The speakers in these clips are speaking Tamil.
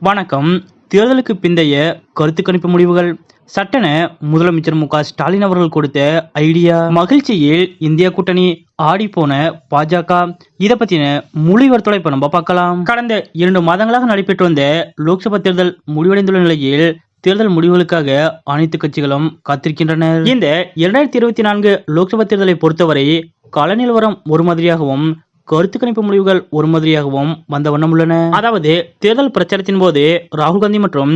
வணக்கம். தேர்தலுக்கு பிந்தைய கருத்து கணிப்பு முடிவுகள். சட்டென முதலமைச்சர் மு ஸ்டாலின் அவர்கள் கொடுத்த ஐடியா. மகிழ்ச்சியில் இந்திய கூட்டணி ஆடி போன பாஜக. இதை பத்தின முழு இப்ப நம்ம பார்க்கலாம். கடந்த இரண்டு மாதங்களாக நடைபெற்று வந்த லோக்சபா தேர்தல் முடிவடைந்துள்ள நிலையில் தேர்தல் முடிவுகளுக்காக அனைத்து கட்சிகளும் காத்திருக்கின்றனர். இந்த இரண்டாயிரத்தி இருபத்தி நான்கு லோக்சபா தேர்தலை பொறுத்தவரை கள நிலவரம் ஒரு மாதிரியாகவும் கருத்து கணிப்பு முடிவுகள் ஒரு மாதிரியாகவும் வந்த வண்ணம் உள்ளன. அதாவது தேர்தல் பிரச்சாரத்தின் போது ராகுல் காந்தி மற்றும்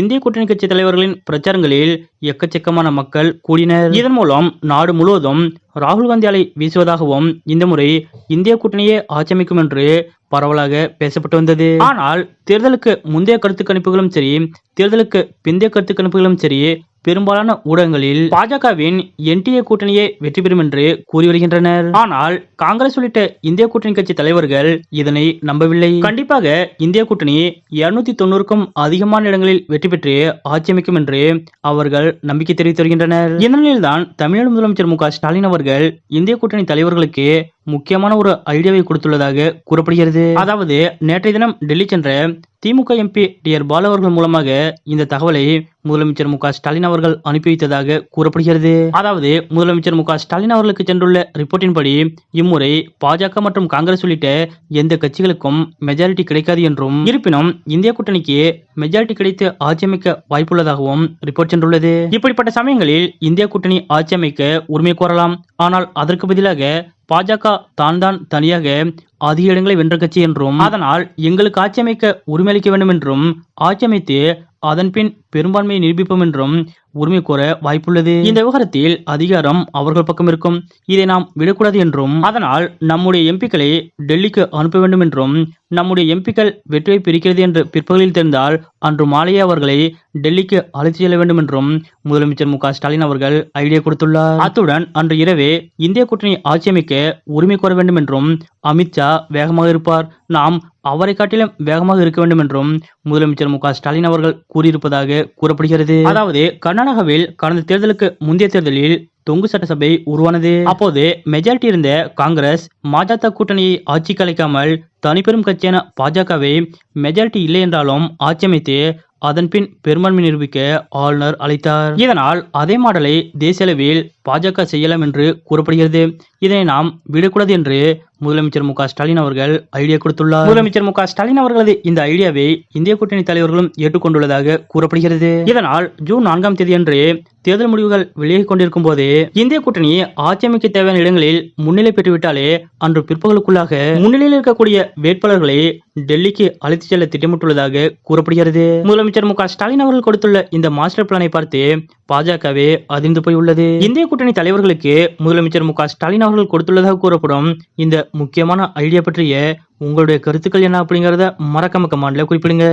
இந்திய கூட்டணி கட்சி தலைவர்களின் பிரச்சாரங்களில் எக்கச்சக்கமான மக்கள் கூடினர். இதன் மூலம் நாடு முழுவதும் ராகுல் காந்தி அலை வீசுவதாகவும் இந்த முறை இந்திய கூட்டணியே ஆட்சியமைக்கும் என்று பரவலாக பேசப்பட்டு வந்தது. ஆனால் தேர்தலுக்கு முந்தைய கருத்து கணிப்புகளும் சரி தேர்தலுக்கு பிந்தைய கருத்து கணிப்புகளும் சரி பெரும்பாலான ஊடகங்களில் பாஜகவின் என்டிஏ கூட்டணியே வெற்றி பெறும் என்று கூறி வருகின்றனர். ஆனால் காங்கிரஸ் உள்ளிட்ட இந்திய கூட்டணி கட்சி தலைவர்கள் இதனை நம்பவில்லை. கண்டிப்பாக இந்திய கூட்டணி இருநூத்தி தொண்ணூறுக்கும் அதிகமான இடங்களில் வெற்றி பெற்று ஆட்சி அமைக்கும் என்று அவர்கள் நம்பிக்கை தெரிவித்து வருகின்றனர். இந்த நிலையில்தான் தமிழக முதலமைச்சர் மு க ஸ்டாலின் அவர்கள் இந்திய கூட்டணி தலைவர்களுக்கு முக்கியமான ஒரு ஐடியாவை கொடுத்துள்ளதாக கூறப்படுகிறது. அதாவது நேற்றைய தினம் டெல்லி சென்ற DMK MP T R Baalu அவர்கள் மூலமாக இந்த தகவலை முதலமைச்சர் மு ஸ்டாலின் அவர்கள் அனுப்பி வைத்ததாக கூறப்படுகிறது. அதாவது முதலமைச்சர் மு ஸ்டாலின் அவர்களுக்கு சென்றுள்ள ரிப்போர்ட்டின்படி இம்முறை பாஜக மற்றும் காங்கிரஸ் உள்ளிட்ட எந்த கட்சிகளுக்கும் மெஜாரிட்டி கிடைக்காது என்றும் இருப்பினும் இந்திய கூட்டணிக்கு மெஜாரிட்டி கிடைத்து ஆட்சி அமைக்க வாய்ப்புள்ளதாகவும் ரிப்போர்ட் சென்றுள்ளது. இப்படிப்பட்ட சமயங்களில் இந்திய கூட்டணி ஆட்சி அமைக்க உரிமை கோரலாம். ஆனால் அதற்கு பதிலாக பாஜக தான் தான் தனியாக அதிக இடங்களை வென்ற கட்சி என்றும் அதனால் எங்களுக்கு ஆட்சி அமைக்க உரிமை வேண்டும் என்றும் ஆட்சி அதன்பின் அதன் பெரும்பான்மையை நிரூபிப்போம் என்றும் உரிமை கோர வாய்ப்புள்ளது. இந்த விவகாரத்தில் அதிகாரம் அவர்கள் பக்கம் இருக்கும். இதை நாம் விடக்கூடாது என்றும் அதனால் நம்முடைய எம்பிக்களை டெல்லிக்கு அனுப்ப வேண்டும் என்றும் நம்முடைய எம்பிக்கள் வெற்றியை பிரிக்கிறது என்று பிற்பகலில் தெரிந்தால் அன்று மாலையே அவர்களை டெல்லிக்கு அழைத்து செல்ல வேண்டும் என்றும் முதலமைச்சர் மு ஸ்டாலின் அவர்கள் ஐடியா கொடுத்துள்ளார். அத்துடன் அன்று இரவே இந்திய கூட்டணி ஆட்சி அமைக்க உரிமை கோர வேண்டும் என்றும் அமித்ஷா வேகமாக இருப்பார். நாம் அவரை காட்டிலும் வேகமாக இருக்க வேண்டும் என்றும் முதலமைச்சர் மு ஸ்டாலின் அவர்கள் கூறியிருப்பதாக கூறப்படுகிறது. அதாவது கர்நாடகாவில் கடந்த தேர்தலுக்கு முந்தைய தேர்தலில் தொங்கு சட்டசபை உருவானது. அப்போது மெஜாரிட்டி இருந்த காங்கிரஸ் மஜத கூட்டணியை ஆட்சிக்கு கலைக்காமல் தனிப்பெரும் கட்சியான பாஜகவை மெஜாரிட்டி இல்லை என்றாலும் ஆட்சி அமைத்து அதன் பின் பெரும்பான்மை நிரூபிக்க ஆளுநர் அழைத்தார். இதனால் அதே மாடலை தேசிய அளவில் பாஜக செய்யலாம் என்று கூறப்படுகிறது. இதனை நாம் விடக்கூடாது என்று முதலமைச்சர் மு ஸ்டாலின் அவர்கள் ஐடியா கொடுத்துள்ளார். முதலமைச்சர் மு ஸ்டாலின் அவர்களது இந்த ஐடியாவை இந்திய கூட்டணி தலைவர்களும் ஏற்றுக்கொண்டுள்ளதாக கூறப்படுகிறது. இதனால் ஜூன் நான்காம் தேதியன்று தேர்தல் முடிவுகள் வெளியாகி கொண்டிருக்கும் போது இந்திய கூட்டணி ஆட்சி அமைக்க தேவையான இடங்களில் முன்னிலை பெற்றுவிட்டாலே அன்று பிற்பகலுக்குள்ளாக முன்னிலையில் இருக்கக்கூடிய வேட்பாளர்களை டெல்லிக்கு அழைத்துச் செல்ல திட்டமிட்டுள்ளதாக கூறப்படுகிறது. முதலமைச்சர் மு ஸ்டாலின் அவர்கள் கொடுத்துள்ள இந்த மாஸ்டர் பிளானை பார்த்து பாஜகவே அதிர்ந்து போய் உள்ளது இந்திய கூட்டணி தலைவர்களுக்கு முதலமைச்சர் மு க ஸ்டாலின் அவர்கள் கொடுத்துள்ளதாக கூறப்படும் இந்த முக்கியமான ஐடியா பற்றிய உங்களுடைய கருத்துக்கள் என்ன அப்படிங்கறத மறக்காம கமாண்டில் குறிப்பிடுங்க.